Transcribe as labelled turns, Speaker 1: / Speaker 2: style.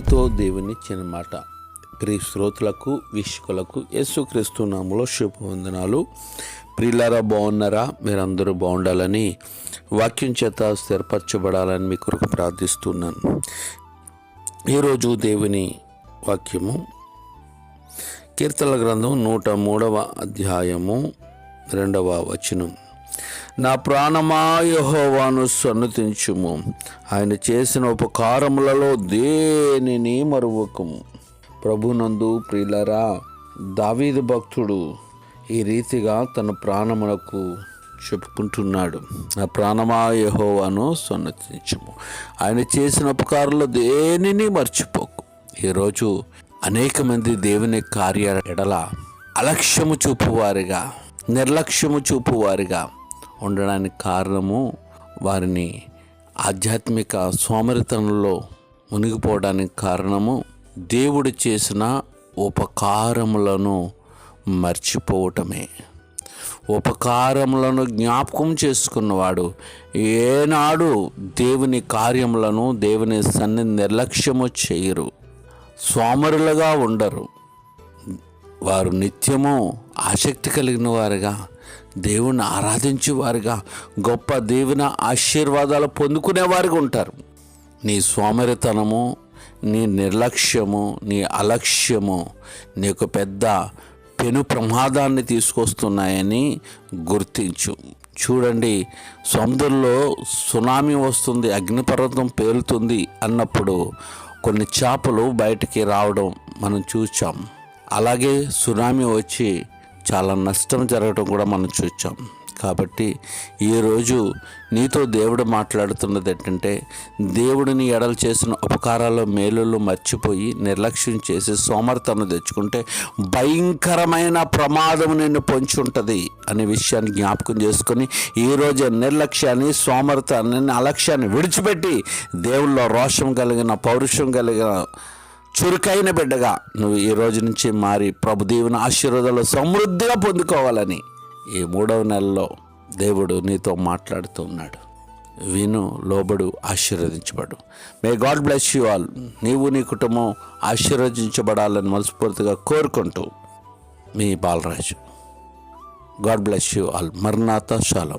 Speaker 1: మీతో దేవుని చిన్న మాట ప్రియ శ్రోతలకు వీక్షకులకు యేసుక్రీస్తు నామలో శుభవందనాలు. ప్రియులారా బాగున్నారా? మీరందరూ బాగుండాలని వాక్యం చేత స్థిరపరచబడాలని మీ కొరకు ప్రార్థిస్తున్నాను. ఈరోజు దేవుని వాక్యము కీర్తన గ్రంథం నూట మూడవ అధ్యాయము రెండవ వచనం. నా ప్రాణమాయహోవాను సన్నతించుము. ఆయన చేసిన ఉపకారములలో దేనిని మరువకము? ప్రభునందు ప్రియులరా దావీదు భక్తుడు ఈ రీతిగా తన ప్రాణములకు చెప్పుకుంటున్నాడు. నా ప్రాణమాయోహోవాను సన్నతించుము. ఆయన చేసిన ఉపకారంలో దేనిని మర్చిపోకు. ఈరోజు అనేక మంది దేవుని కార్యాల ఎడల అలక్ష్యము చూపువారిగా నిర్లక్ష్యము చూపువారిగా ఉండడానికి కారణము వారిని ఆధ్యాత్మిక సోమరితనంలో మునిగిపోవడానికి కారణము దేవుడు చేసిన ఉపకారములను మర్చిపోవటమే. ఉపకారములను జ్ఞాపకం చేసుకున్నవాడు ఏనాడు దేవుని కార్యములను దేవుని సన్ని నిర్లక్ష్యము చేయరు. సోమరులుగా ఉండరు. వారు నిత్యము ఆసక్తి కలిగిన వారుగా దేవుణ్ణి ఆరాధించేవారుగా గొప్ప దేవుని ఆశీర్వాదాలు పొందుకునేవారుగా ఉంటారు. నీ సోమరితనము నీ నిర్లక్ష్యము నీ అలక్ష్యము నీకు పెద్ద పెను ప్రమాదాన్ని తీసుకొస్తున్నాయని గుర్తించు. చూడండి సముద్రంలో సునామీ వస్తుంది అగ్నిపర్వతం పేలుతుంది అన్నప్పుడు కొన్ని చేపలు బయటికి రావడం మనం చూచాం. అలాగే సునామీ వచ్చి చాలా నష్టం జరగడం కూడా మనం చూచాం. కాబట్టి ఈరోజు నీతో దేవుడు మాట్లాడుతున్నది ఏంటంటే దేవుడిని ఎడలు చేసిన ఉపకారాలు మేలులు మర్చిపోయి నిర్లక్ష్యం చేసి సోమర్తను తెచ్చుకుంటే భయంకరమైన ప్రమాదం నిన్ను పొంచి ఉంటుంది అనే విషయాన్ని జ్ఞాపకం చేసుకొని ఈరోజు నిర్లక్ష్యాన్ని సోమర్తాన్ని అలక్ష్యాన్ని విడిచిపెట్టి దేవుల్లో రోషం కలిగిన పౌరుషం కలిగిన చురుకైన బిడ్డగా నువ్వు ఈ రోజు నుంచి మారి ప్రభుదేవుని ఆశీర్వాదాలు సమృద్ధిగా పొందుకోవాలని ఈ మూడవ నెలలో దేవుడు నీతో మాట్లాడుతూ ఉన్నాడు. విను లోబడు ఆశీర్వదించబడు. May God bless you all నీవు నీ కుటుంబం ఆశీర్వదించబడాలని మనస్ఫూర్తిగా కోరుకుంటూ మీ Balaraju. God bless you all మర్నాథ శాలం.